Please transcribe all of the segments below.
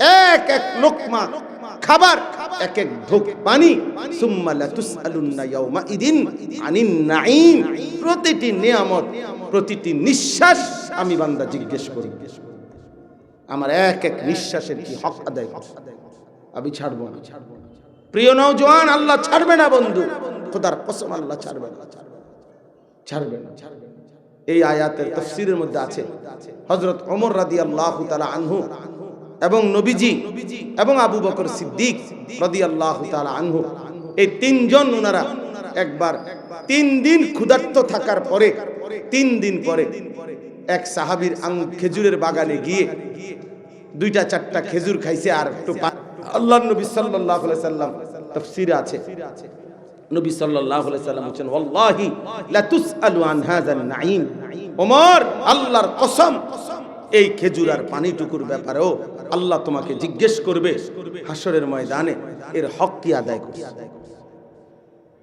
এক এক লোকমা, খাবার, এক এক ঢোক পানি। প্রতিটি নিয়ামত, প্রতিটি নিঃশ্বাস আমি বান্দা জিজ্ঞেস করি। আমার এক এক নিঃশ্বাসের কি হক আদায় আমি ছাড়বো না। প্রিয় নওজোয়ান, আল্লাহ ছাড়বে না বন্ধু। খোদার কসম আল্লাহ ছাড়বে না। ছাড়বে না। এই আয়াতের তফসিরের মধ্যে আছে। হজরত ওমর রাদি আল্লাহ আনহু এবং নবীজি এবং আবু বকর সিদ্দিক রাদি আল্লাহ আনহু, এই তিনজন ওনারা একবার তিন দিন ক্ষুধার্ত থাকার পরে, তিন দিন পরে এক সাহাবীর আং খেজুরের বাগানে গিয়ে দুইটা চারটা খেজুর খাইছে আর একটু আল্লাহ নবী সাল্লাম তাফসীরে আছে। সাল্লাম বলেন ওয়াল্লাহি লা তুসআলু আন হাযান নাঈম। ওমর, আল্লাহর এই খেজুর আর পানিটুকুর ব্যাপারেও আল্লাহ তোমাকে জিজ্ঞেস করবে হাসরের ময়দানে এর হক কি আদায় করছে?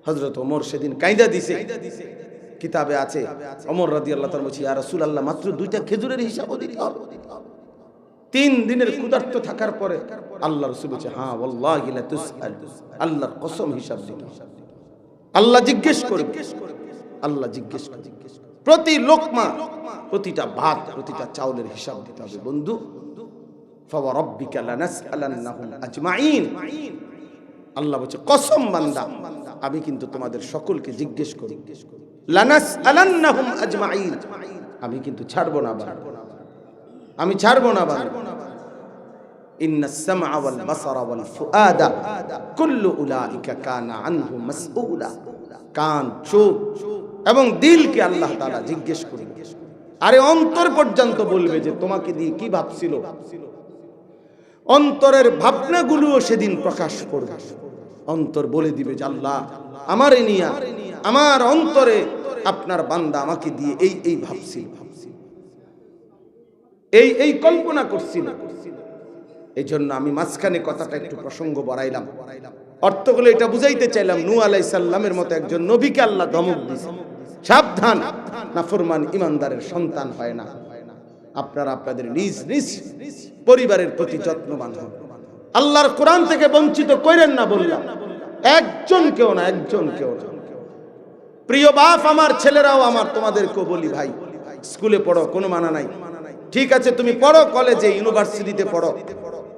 হযরত ওমর সেদিন কায়দা দিছে। কিতাবে আছে, ওমর রাদিয়াল্লাহু তাআলা বলছে, ইয়া রাসূলুল্লাহ, মাত্র দুইটা খেজুরের হিসাবও দিতে হবে। তিন দিনের ক্ষুধার্ত থাকার পরে আল্লাহ রসুল বলছে হ্যাঁ ওয়াল্লাহি আল্লাহর কসম হিসাব দিতে আল্লাহ জিজ্ঞেস করবে। আল্লাহ জিজ্ঞেস করবে। প্রতি লোকমা প্রতিটা ভাত, প্রতিটা চাউলের হিসাব দিতে হবে। বন্ধু ফাওয়ারাব্বিকা লানাসআলান্নাহুম আজমাইন। আল্লাহ বলছে, কসম বান্দা, আমি কিন্তু তোমাদের সকলকে জিজ্ঞেস করি, লানাসআলান্নাহুম আজমাইন। আমি কিন্তু ছাড়বো না আমি ছাড়বো না কান চোখ এবং দিলকে আল্লাহ তাআলা জিজ্ঞেস করবে আরে অন্তর পর্যন্ত বলবে যে তোমাকে দিয়ে কি ভাবছিল? অন্তরের ভাবনাগুলোও সেদিন প্রকাশ করবে। অন্তর বলে দিবে আল্লাহ, আমারে নিয়া, আমার অন্তরে আপনার বান্দা আমাকে দিয়ে এই এই ভাবছিল। এই এই কল্পনা করছিল। এই জন্য আমি মাঝখানে কথাটা একটু প্রসঙ্গ বাড়াইলাম। অর্থ হলো এটা বুঝাইতে চাইলাম নু আলাই সাল্লামের মতো একজন নবীকে আল্লাহ ধমক দিছে সাবধান, নাফরমান, ইমানদারের সন্তান হয় না। আপনারা আপনাদের নিজ নিজ পরিবারের প্রতি যত্নবান হন। আল্লাহর কোরআন থেকে বঞ্চিত করেন না বললাম। একজন কেউ না, একজন কেউ না। প্রিয় বাপ আমার, ছেলেরাও আমার তোমাদেরকেও বলি ভাই, স্কুলে পড়ো, কোনো মানা নাই। ঠিক আছে, তুমি পড়ো কলেজে, ইউনিভার্সিটিতে পড়ো।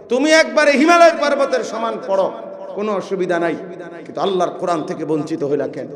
তুমি একবারে হিমালয় পর্বতের সমান পড়ো, কোনো অসুবিধা নাই। কিন্তু আল্লাহর কোরআন থেকে বঞ্চিত হইলা কেন?